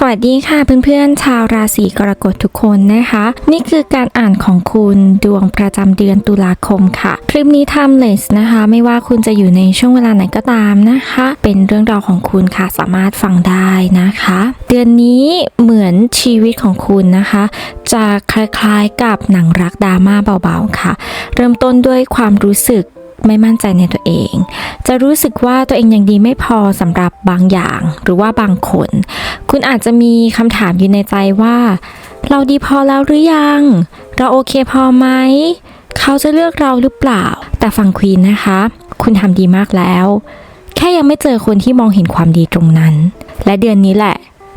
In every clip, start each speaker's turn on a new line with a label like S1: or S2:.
S1: สวัสดีค่ะเพื่อนๆ ชาวราศีกรกฎทุกคนนะคะ นี่คือการอ่านของคุณดวงประจำเดือนตุลาคมค่ะ คลิปนี้ timeless นะคะ ไม่ว่าคุณจะอยู่ในช่วงเวลาไหนก็ตามนะคะ เป็นเรื่องราวของคุณค่ะสามารถฟังได้นะคะ เดือนนี้เหมือนชีวิตของคุณนะคะ จะคล้ายๆกับหนังรักดราม่าเบาๆค่ะ เริ่มต้นด้วยความรู้สึก ไม่มั่นใจในตัวเอง จะรู้สึกว่าตัวเองยังดีไม่พอสำหรับบางอย่างหรือว่าบางคน คุณอาจจะมีคำถามอยู่ในใจว่า เราดีพอแล้วหรือยัง เราโอเคพอไหม เขาจะเลือกเราหรือเปล่า แต่ฝั่งควีนนะคะ คุณทำดีมากแล้ว แค่ยังไม่เจอคนที่มองเห็นความดีตรงนั้น และเดือนนี้แหละ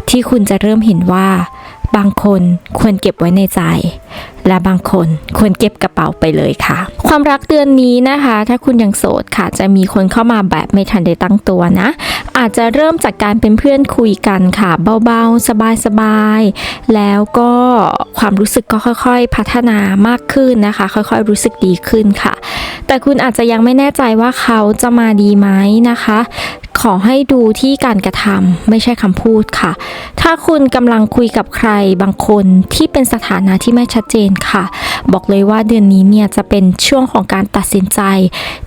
S1: ที่คุณจะเริ่มเห็นว่าบางคนควรเก็บไว้ในใจ และบางคนควรเก็บกระเป๋าไปเลยค่ะ ความรักเดือนนี้นะคะ ถ้าคุณยังโสดค่ะ จะมีคนเข้ามาแบบไม่ทันได้ตั้งตัวนะ อาจจะเริ่มจากการเป็นเพื่อนคุยกันค่ะ เบาๆ สบายๆ แล้วก็ความรู้สึกก็ค่อยๆ พัฒนามากขึ้นนะคะ ค่อยๆ รู้สึกดีขึ้นค่ะ แต่คุณอาจจะยังไม่แน่ใจว่าเขาจะมาดีไหมนะคะ ขอให้ดูที่การกระทำไม่ใช่คำพูดค่ะ ถ้าคุณกำลังคุยกับใครบางคนที่เป็นสถานะที่ไม่ชัดเจนค่ะ บอกเลยว่าเดือนนี้เนี่ยจะเป็นช่วงของการตัดสินใจ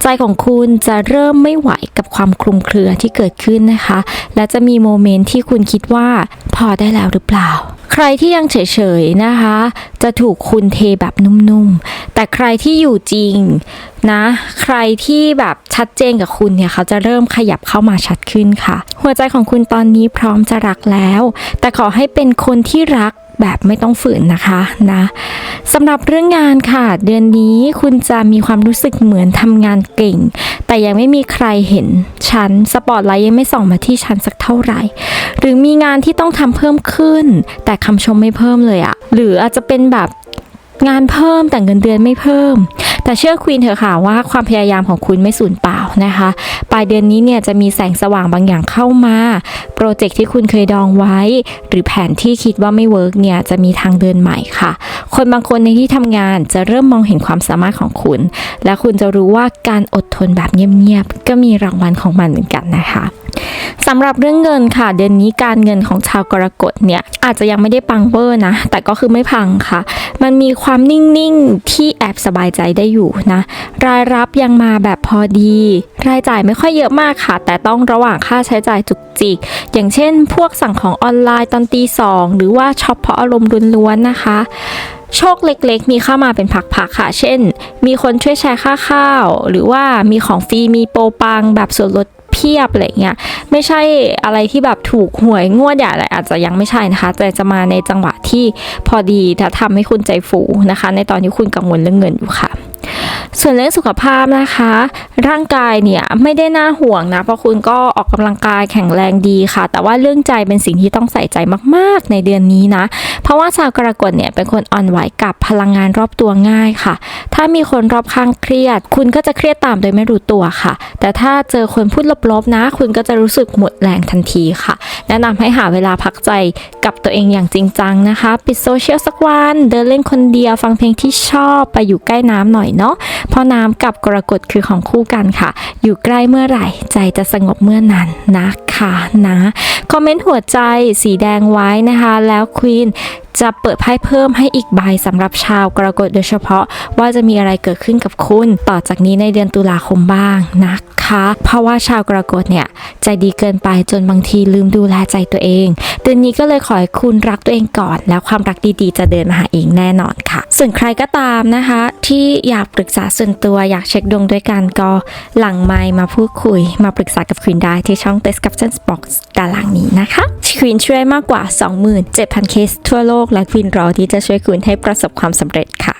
S1: ใจของคุณจะเริ่มไม่ไหวกับความคลุมเครือที่เกิดขึ้นนะคะ และจะมีโมเมนต์ที่คุณคิดว่าพอได้แล้วหรือเปล่า ใครที่ยังเฉยๆนะคะ จะถูกคุณเทแบบนุ่มๆ แต่ใครที่อยู่จริงนะ ใครที่แบบชัดเจนกับคุณเนี่ยเขาจะเริ่มขยับเข้ามาชัดขึ้นค่ะ หัวใจของคุณตอนนี้พร้อมจะรักแล้ว แต่ขอให้เป็นคนที่รัก แบบไม่ต้องฝืนนะคะนะสำหรับเรื่องงานค่ะ เดือนนี้คุณจะมีความรู้สึกเหมือนทำงานเก่ง แต่ยังไม่มีใครเห็นฉันสปอตไลท์ยังไม่ส่องมาที่ฉันสักเท่าไหร่ หรือมีงานที่ต้องทำเพิ่มขึ้น แต่คำชมไม่เพิ่มเลยอะหรืออาจจะเป็นแบบงานเพิ่มแต่เงินเดือนไม่เพิ่ม แต่เชื่อควีนเถอะค่ะว่าความพยายามของคุณไม่สูญเปล่านะคะ ปลายเดือนนี้เนี่ยจะมีแสงสว่างบางอย่างเข้ามา โปรเจกต์ที่คุณเคยดองไว้ หรือแผนที่คิดว่าไม่เวิร์กเนี่ยจะมีทางเดินใหม่ค่ะ คนบางคนในที่ทำงานจะเริ่มมองเห็นความสามารถของคุณ และคุณจะรู้ว่าการอดทนแบบเงียบๆก็มีรางวัลของมันเหมือนกันนะคะสำหรับเรื่องเงินค่ะ เดือนนี้การเงินของชาวกรกฎเนี่ยอาจจะยังไม่ได้ปังเวอร์นะ แต่ก็คือไม่พังค่ะ มันมีความนิ่งๆที่แอบสบายใจได้อยู่นะ รายรับยังมาแบบพอดี รายจ่ายไม่ค่อยเยอะมากค่ะ แต่ต้องระหว่างค่าใช้จ่ายจุกจิก อย่างเช่น พวกสั่งของออนไลน์ตอนตีสองหรือว่าช็อปเพราะอารมณ์ล้วนๆนะคะโชคเล็กๆ มีเข้ามาเป็นผักๆค่ะ เช่น มีคนช่วยแชร์ค่าข้าว หรือว่ามีของฟรี มีโปรปังแบบส่วนลด เพียบอะไรเงี้ยไม่ใช่อะไรที่แบบถูกหวยงวดใหญ่อะไรอาจจะยังไม่ใช่นะคะ แต่จะมาในจังหวะที่พอดีถ้าทำให้คุณใจฟูนะคะ ในตอนที่คุณกังวลเรื่องเงินอยู่ค่ะ ส่วนเรื่องสุขภาพนะคะ ร่างกายเนี่ยไม่ได้น่าห่วงนะเพราะคุณก็ออกกำลังกายแข็งแรงดีค่ะ แต่ว่าเรื่องใจเป็นสิ่งที่ต้องใส่ใจมากๆในเดือนนี้นะ เพราะว่าชาวกรกฎเนี่ยเป็นคนอ่อนไหวกับพลังงานรอบตัวง่ายค่ะ ถ้ามีคนรอบข้างเครียด คุณก็จะเครียดตามโดยไม่รู้ตัวค่ะ แต่ถ้าเจอคนพูดลบๆนะ คุณก็จะรู้สึกหมดแรงทันทีค่ะ แนะนำให้หาเวลาพักใจกับตัวเองอย่างจริงจังนะคะ ปิดโซเชียลสักวัน เดินเล่นคนเดียวฟังเพลงที่ชอบไปอยู่ใกล้น้ำหน่อยเนาะเพราะน้ำกับกรกฎคือของคู่กันค่ะ อยู่ใกล้เมื่อไหร่ ใจจะสงบเมื่อนั้นนะคะนะคอมเมนต์หัวใจสีแดงไว้นะคะ แล้วควีนจะเปิดไพ่เพิ่มให้อีกใบสำหรับชาวกรกฎโดยเฉพาะว่าจะมีอะไรเกิดขึ้นกับคุณ ต่อจากนี้ในเดือนตุลาคมบ้างนะคะ เพราะว่าชาวกรกฎเนี่ยใจดีเกินไปจนบางทีลืมดูแลใจตัวเอง เดือนนี้ก็เลยขอให้คุณรักตัวเองก่อน แล้วความรักดีๆ จะเดินมาหาเองแน่นอนค่ะ ส่วนใครก็ตามนะคะ ที่อยากปรึกษาส่วนตัวอยากเช็คดวงด้วยกันก็หลังไมมาพูดคุย มาปรึกษากับควีนได้ที่ช่อง Description Box ด้านล่างนี้นะคะควีนช่วยมากกว่า 27,000 เคสทั่วโลกและควีนรอที่จะช่วยคุณให้ประสบความสำเร็จค่ะ